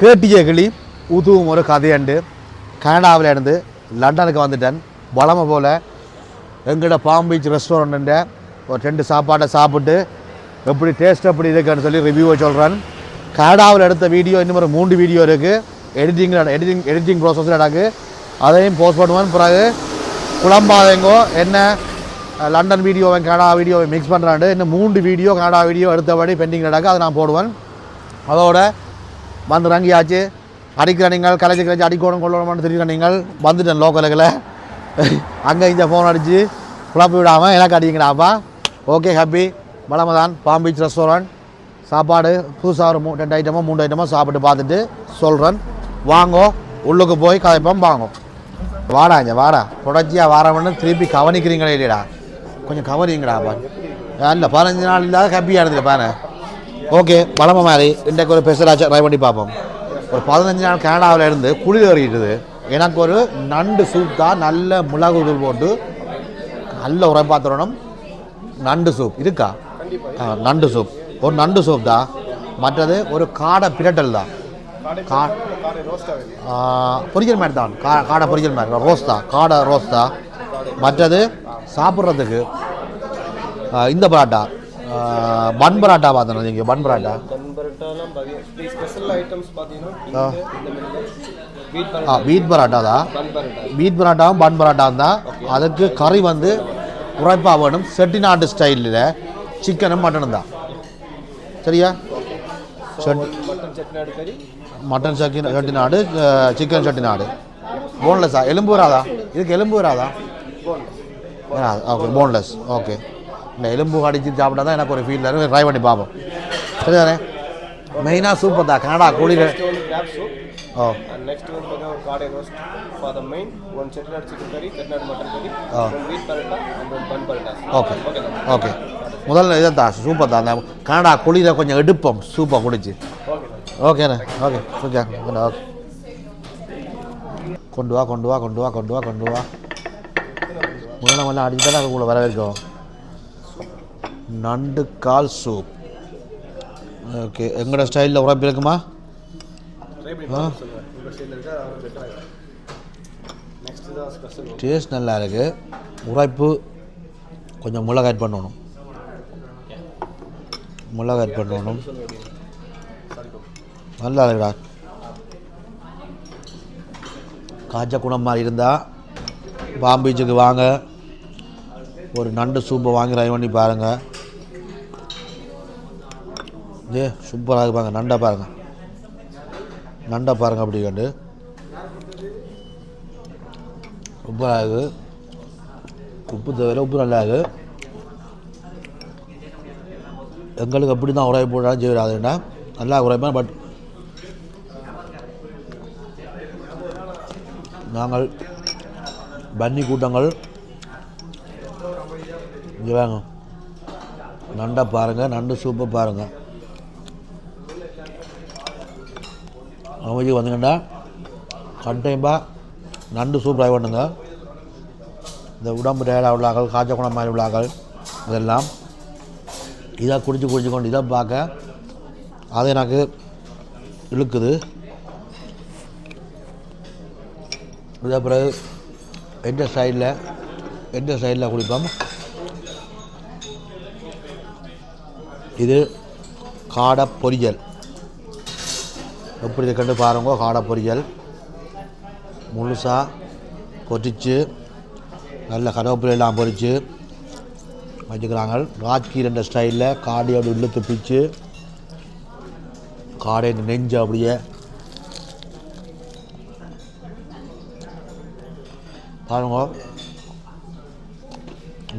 கேட்டிய கிளி உதுவும் ஒரு கதையண்டு. கனடாவில் இருந்து லண்டனுக்கு வந்துட்டேன். வளமை போல் எங்கள்கிட்ட பாம் பீச் ரெஸ்டாரண்ட்டு ஒரு ரெண்டு சாப்பாட்டை சாப்பிட்டு எப்படி டேஸ்ட் எப்படி இருக்குன்னு சொல்லி ரிவ்யூவை சொல்கிறேன் கனடாவில் எடுத்த வீடியோ இன்னும் ஒரு மூன்று வீடியோ இருக்குது எடிட்டிங்கில் எடிட்டிங் எடிட்டிங் ப்ராசஸில் நடக்கு. அதையும் போஸ்ட் பண்ணுவேன் பிறகு குழம்பாதேங்கோ என்ன லண்டன் வீடியோவை கனடா வீடியோவை மிக்ஸ் பண்ணுறாண்டு இன்னும் மூன்று வீடியோ கனடா வீடியோ எடுத்தபடி பெண்டிங் நடக்கு. அதை நான் போடுவேன். அதோட வந்து ரங்கியாச்சு அடிக்கிற நீங்கள் கலைச்சி கலைச்சி அடிக்கணும் கொள்ளணும்னு தெரியுற நீங்கள். வந்துட்டேன் லோக்கலுக்கில் அங்கே இங்கே ஃபோன் அடித்து குழப்பி விடாமல் எனக்கு அடிங்கடாப்பா ஓகே ஹாப்பி பலமதான் பாம் பீச் ரெஸ்டாரண்ட் சாப்பாடு புதுசாக ஒரு மூ ரெண்டு ஐட்டமோ மூணு ஐட்டமோ சாப்பிட்டு பார்த்துட்டு சொல்கிறேன் வாங்கோ உள்ளுக்கு போய் கதைப்போம் வாங்கோ. வாடா இங்கே வாடா. தொடர்ச்சியாக வாரவன்னு திருப்பி கவனிக்கிறீங்களே இல்லையடா. கொஞ்சம் கவனிங்கடாப்பா இல்லை பதினஞ்சு நாள் இல்லாத ஹாப்பியாக இருந்துக்க பாரு. ஓகே பழமை மாதிரி இன்றைக்கு ஒரு பெசலாச்சும் ட்ரை பண்ணி பார்ப்போம். ஒரு பதினஞ்சு நாள் கனடாவில் இருந்து குளிர் ஏறிட்டுது. எனக்கு ஒரு நண்டு சூப் தான் நல்ல மிளகு தூள் போட்டு நல்ல உரைப்பா தரணும் நண்டு சூப் இருக்கா? நண்டு சூப் ஒரு நண்டு சூப் தான். மற்றது ஒரு காடை பிரட்டல் தான். கா பொரியல் மாதிரி தான். கா காடை பொரியல் மாதிரி. ரோஸ் தான். காடை ரோஸ் தான். மற்றது சாப்பிட்றதுக்கு இந்த பராட்டா. பன் பராட்டா பார்த்தோம். நீங்கள் பன் பராட்டா? ஆ. வீட் வீட் பராட்டா. தான். மீட் பரோட்டாவும் பன் பரோட்டாவும் தான். அதுக்கு கறி வந்து உரைப்பாக வேணும். செட்டிநாடு ஸ்டைலில் சிக்கனும் மட்டனும் தான். சரியா? Mutton chicken Chettinad chicken Chettinad போன்லெஸ்ஸா எலும்பு வராதா? இதுக்கு எலும்பு வராதா? ஓகே போன்லெஸ் ஓகே இந்த எலும்பு அடித்து சாப்பிட்டா தான் எனக்கு ஒரு ஃபீல் இருக்கு ட்ரை பண்ணி பார்ப்போம். சரிதானே? மெயினாக சூப்பர் தான். கனடா சூப் ஓ. நெக்ஸ்ட் வந்து பார்த்தீங்கன்னா ஒரு காடை roast for the main one Chettinad chicken கறி செட்டிநாடு மட்டன் கறி. One wheat parotta and one bun parotta okay okay முதல்ல இதை தான் சூப்பர் தான். கனடா குளிரை கொஞ்சம் எடுப்போம் சூப்பர் குடிச்சு. ஓகே ஓகேண்ணே ஓகே ஓகே ஓகே கொண்டு வா கொண்டு வா கொண்டு வா கொண்டு வா கொண்டு வா. முதல்ல முதல்ல அடிச்சு தான் அதுக்குள்ளே வரவேற்கும். நண்டு கால் சூப். ஓகே எங்களோட ஸ்டைலில் உரப்பி இருக்குமா டேஸ்ட் நல்லா இருக்குது உரைப்பு கொஞ்சம் மிளகு ஆட் பண்ணணும். மிளகு ஆட் பண்ணணும். நல்லா இருக்குடா. காய்ச்ச குணம் மாதிரி இருந்தால் பாம்பீச்சுக்கு வாங்க. ஒரு நண்டு சூப்பை வாங்கி ட்ரை பண்ணி பாருங்கள் ஏ சூப்பராக இருப்பாங்க நண்டை பாருங்கள் நண்டை பாருங்கள் அப்படி கண்டு. சூப்பராக இருக்குது உப்பு தவிர உப்பு நல்லா இருக்கு. எங்களுக்கு அப்படி தான் உரைப்பு போட்டாலும் செய்யறாதுன்னா நல்லா உரைப்பேன் பட் நாங்கள் பன்னி கூட்டங்கள் இங்கே வாங்க நண்டை பாருங்கள் நண்டு சூப்பை பாருங்கள் அமைதிக்கு வந்தீங்கன்னா கண்டிப்பாக நண்டு சூப்பராக பண்ணுங்க. இந்த உடம்பு டயர்டாக உள்ளார்கள் காய்ச்ச குணம் மாதிரி உள்ளார்கள் இதெல்லாம். இதை குடிச்சு குடிச்சு கொண்டு இதை பார்க்க. அது எனக்கு இழுக்குது. இதை பிறகு எந்த சைடில் எந்த சைடில் குடிப்போம்? இது காடை பொரியல் எப்படி இருக்குன்னு பாருங்க காடை பொரியல். முழுசாக பொரிச்சு நல்ல கருவேப்பிலையெல்லாம் பொரிச்சு வச்சுக்கிறாங்க. ராஜ்கீரண்ட ஸ்டைலில் காடையோட இழுத்து துப்பிச்சு காடை நெஞ்சு அப்படியே பாருங்க.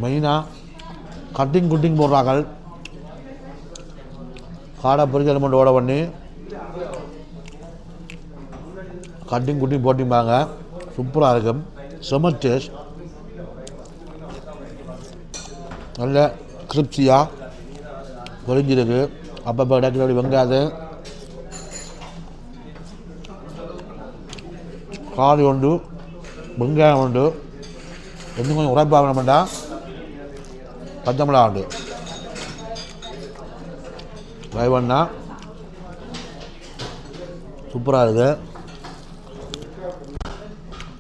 மெயினாக கட்டிங் குட்டிங் போடுறாங்க. காடை பொரிச்சல் மட்டும் ஓட பண்ணி கட்டிங் குட்டிங் போட்டிம்பாங்க. சூப்பராக இருக்கும். செம டேஸ்ட் நல்ல கிரிப்சியாக பொரிஞ்சிருக்கு அப்பப்போ இடத்துல வெங்காயம் காரி உண்டு வெங்காயம் உண்டு. இன்னும் கொஞ்சம் உரைப்பாக வேணுமெண்டா பச்சமிளகா உண்டு. ட்ரை பண்ணால் சூப்பராக இருக்குது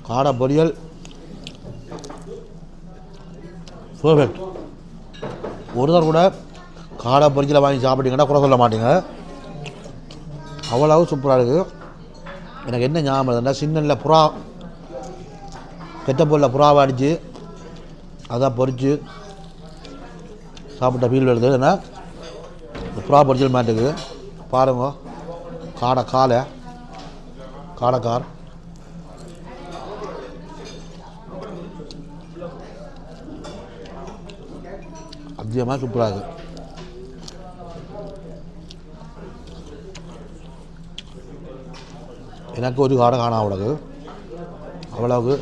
காடை பொரியல். பர்ஃபெக்ட் ஒரு தடவை கூட காடை பொரியலை வாங்கி சாப்பிட்டீங்கன்னா குறை சொல்ல மாட்டீங்க. அவ்வளவு சூப்பராக இருக்குது எனக்கு என்ன ஞாபகம் இருக்குன்னா சின்னல்ல புறா கெட்டப்பொருளில் புறாவை அடித்து அதான் பொரித்து சாப்பிட்ட ஃபீல் வருது. ஏன்னா இந்த புறா பொரிச்சல் மாட்டுக்கு பாருங்க காடை காலை காடைக்கார் அதிகமாக சூப்பராக இருக்குது எனக்கு ஒரு காடை காணா அவ்வளவு அவ்வளவு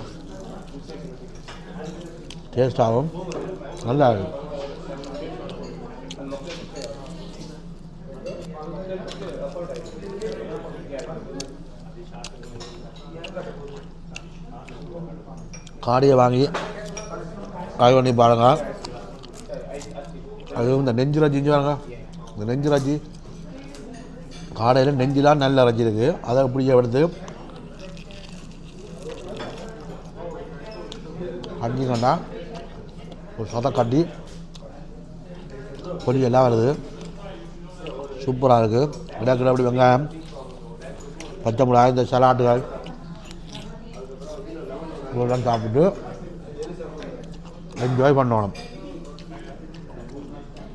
டேஸ்டாகவும் நல்லா இருக்கு. காடியை வாங்கி காய் பண்ணி பாருங்க. அதுவும் இந்த நெஞ்சு ரஜ்ஜி இங்கே இந்த நெஞ்சு ரஜி காடையில் நெஞ்சிலாம் நல்ல ரஜி இருக்குது அதை இப்படியே எடுத்து அடிக்கண்டா ஒரு சதை கட்டி பொடி எல்லாம் வருது சூப்பராக இருக்குது இடக்கிட அப்படி வெங்காயம் பச்சை மிளகாய் இந்த சலாட்டுகள் இதெல்லாம் சாப்பிட்டு என்ஜாய் பண்ணணும்.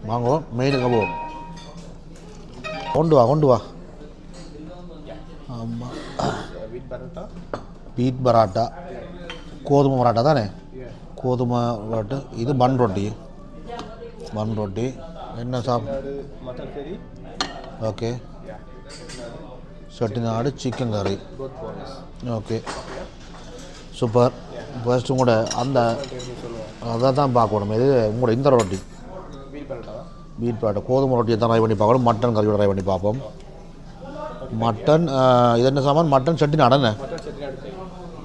வாங்க மெயினுக்கு போவோம் கொண்டு வா கொண்டு வா. ஆமாம் பரோட்டா பீட் பராட்டா. கோதுமை பராட்டா தானே? கோதுமை பராட்டா இது பன் ரொட்டி பன் ரொட்டி என்ன சாப்? ஓகே செட்டிநாடு சிக்கன் கறி ஓகே சூப்பர் ஃபர்ஸ்ட்டு கூட அந்த அதை தான் பார்க்கணும். இது உங்களோட இந்த ரொட்டி பீட் பராட்டா கோதுமை ரொட்டியை தான் ட்ரை பண்ணி பார்க்கணும்? மட்டன் கறியோட ட்ரை பண்ணி பார்ப்போம். மட்டன் இது என்ன சாமான்? மட்டன் செட்டிநாடு கறி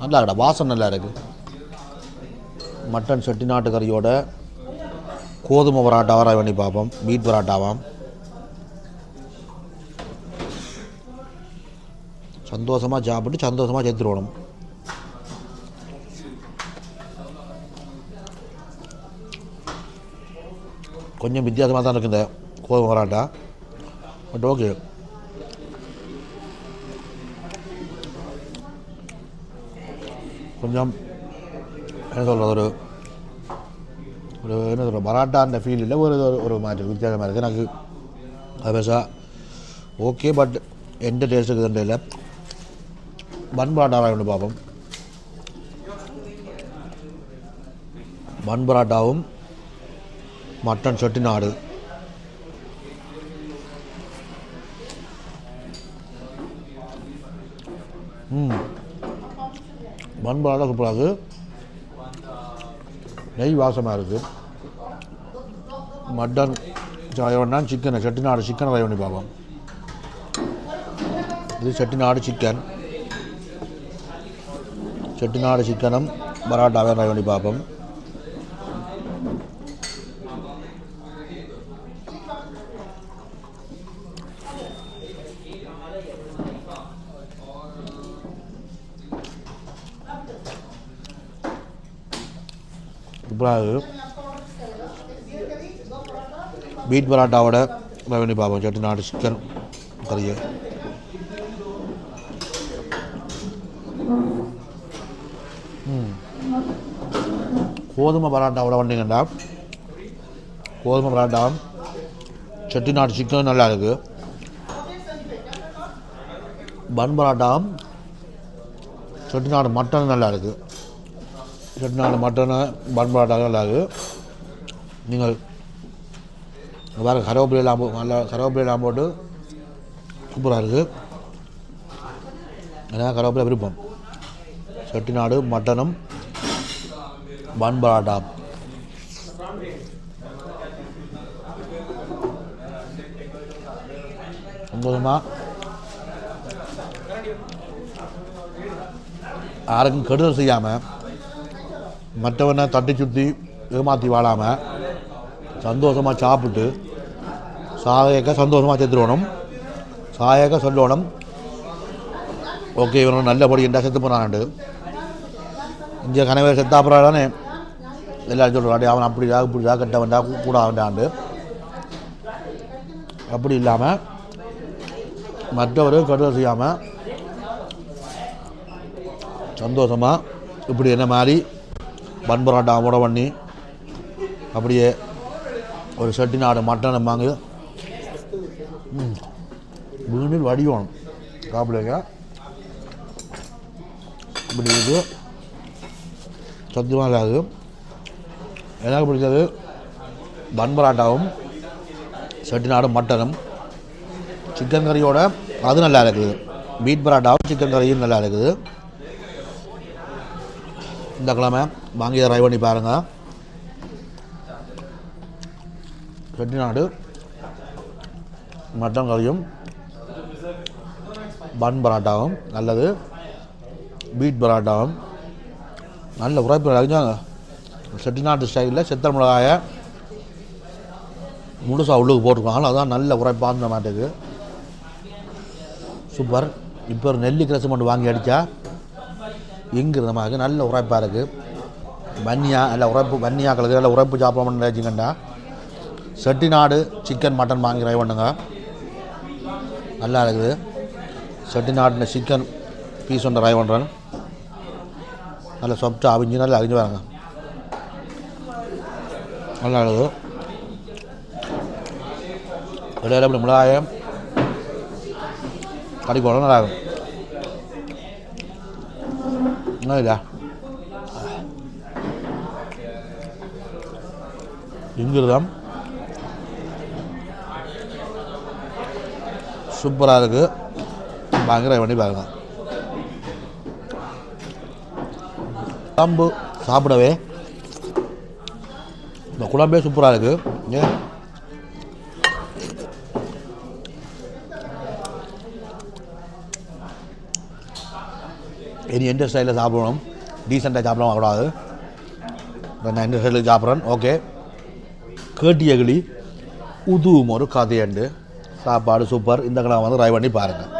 நல்லா இருக்கடா வாசம் நல்லா இருக்கு. மட்டன் செட்டிநாட்டு கறியோட கோதுமை பராட்டாவை ட்ரை பண்ணி பார்ப்போம். பீட் பராட்டாவாம். சந்தோஷமாக சாப்பிட்டு சந்தோஷமாக சேர்த்துருவணும் கொஞ்சம் வித்தியாசமாக தான் இருக்குது இந்த கோவம் வராட்டா பட் ஓகே கொஞ்சம் என்ன சொல்கிறது ஒரு ஒரு என்ன சொல்கிற பராட்டா அந்த ஃபீல் இல்லை. ஒரு ஒரு- மாதிரி வித்தியாசமாக இருக்குது எனக்கு அது பேசா ஓகே பட் எந்த டேஸ்ட்டுக்கு இதுன்ற இல்லை பன் பராட்டாவாக ஒன்று பார்ப்போம். பன் பராட்டாவும் மட்டன் செட்டிநாடு ம். பன் சூப்பராக இருக்குது நெய் வாசமாக இருக்குது மட்டன் வேணா சிக்கனை செட்டிநாடு சிக்கனை ட்ரை பண்ணி பார்ப்போம். இது செட்டிநாடு சிக்கன் செட்டிநாடு சிக்கனும் பரோட்டாவே ட்ரை பண்ணி பார்ப்போம். சூப்பராக இருக்குது பீட் பராட்டாவோட பண்ணி பார்ப்போம். செட்டிநாடு சிக்கன் கறியை கோதுமை பராட்டாவோட வந்தீங்கண்டா கோதுமை பராட்டா செட்டிநாடு சிக்கன் நல்லா இருக்குது பன் பராட்டா செட்டிநாடு மட்டன் நல்லா இருக்குது செட்டிநாடு மட்டனு பன் பரோட்டா இருக்குது நீங்கள் வேறு பாருங்க கருவேப்பிலையெல்லாம் நல்லா கருவேப்பிலையெல்லாம் போட்டு சூப்பராக இருக்குது ஏன்னா கருவேப்பிலை விருப்பம். செட்டிநாடு மட்டனும் பன் பராட்டா சந்தோஷமாக யாருக்கும் கெடுதல் செய்யாமல் மற்றவனை தட்டி சுற்றி ஏமாற்றி வாழாமல் சந்தோஷமாக சாப்பிட்டு சாயக்க சந்தோஷமாக செத்துருவணும் சாயக்க சொல்லணும். ஓகே இவனும் நல்லபடி என்ன செத்து போனான்ண்டு இங்கே கனவே செத்தாப்புறம் தானே எல்லாரும் சொல்கிறாடி அவன் அப்படிடா இப்படிடா கட்ட வேண்டா கூட வேண்டாண்டு அப்படி இல்லாமல் மற்றவர் கடுதல் செய்யாமல் சந்தோஷமாக இப்படி என்ன மாதிரி பன் பரோட்டா பண்ணி அப்படியே ஒரு செட்டிநாடு மட்டன் வாங்கி ம், வீணில் வடிவணும் சாப்பிடுங்க இப்படி இருக்கு. சத்தியமாக இல்லாது. எனக்கு பிடிச்சது பன் பரோட்டாவும் செட்டிநாடு மட்டனும். சிக்கன் கறியோட அது நல்லா இருக்குது. மீட் பரோட்டாவும் சிக்கன் கறியும் நல்லா இருக்குது. இந்த கிழமை வாங்கி ட்ரை பண்ணி பாருங்கள் செட்டிநாடு மட்டன் கறியும் பன் பரோட்டாவும் நல்லது. பீட் பரோட்டாவும். நல்ல உரைப்பு அறிஞ்சாங்க செட்டிநாட்டு ஸ்டைலில் செத்தல் மிளகாய முழுசாக உள்ளுக்கு போட்டிருக்காங்க. அதான் நல்ல உரைப்பாக இருந்த மாட்டுக்கு. சூப்பர். இப்போ ஒரு நெல்லி கிரசமெண்ட் வாங்கி அடித்தா எங்கிருந்த மாதிரி நல்ல உரைப்பாக இருக்குது வன்னியா நல்ல உரைப்பு வன்னியாக்களுக்கு நல்ல உரைப்பு சாப்பிடணும்னு நினச்சிங்கண்டா செட்டிநாடு சிக்கன் மட்டன் வாங்கி ட்ரை பண்ணுங்க நல்லா இருக்குது. செட்டிநாட்டில் சிக்கன் பீஸ் ஒன்று ட்ரை பண்ணுறேன் நல்லா சாப்பிட்டு அவிஞ்சு நல்லா அவிஞ்சு வராங்க நல்லா இருக்குது. இடையில இப்படி மிளகாயம் கறி நல்லா இருக்கும் என்ன இல்லை இங்கிருதம். சூப்பராக இருக்குது பயங்கர பண்ணி பாருங்க. குழம்பு சாப்பிடவே. இந்த குழம்பே சூப்பராக இருக்குது ஏன்? இனி எந்த ஸ்டைலில் சாப்பிடணும் டீசெண்டாக சாப்பிடலாம் கூடாது நான் எந்த ஸ்டைலில் சாப்பிட்றேன் ஓகே கேட்டிய கிளி உதுவும் ஒரு கதையண்டு சாப்பாடு சூப்பர் இந்த கிழமை வந்து ட்ரை பண்ணி பாருங்கள்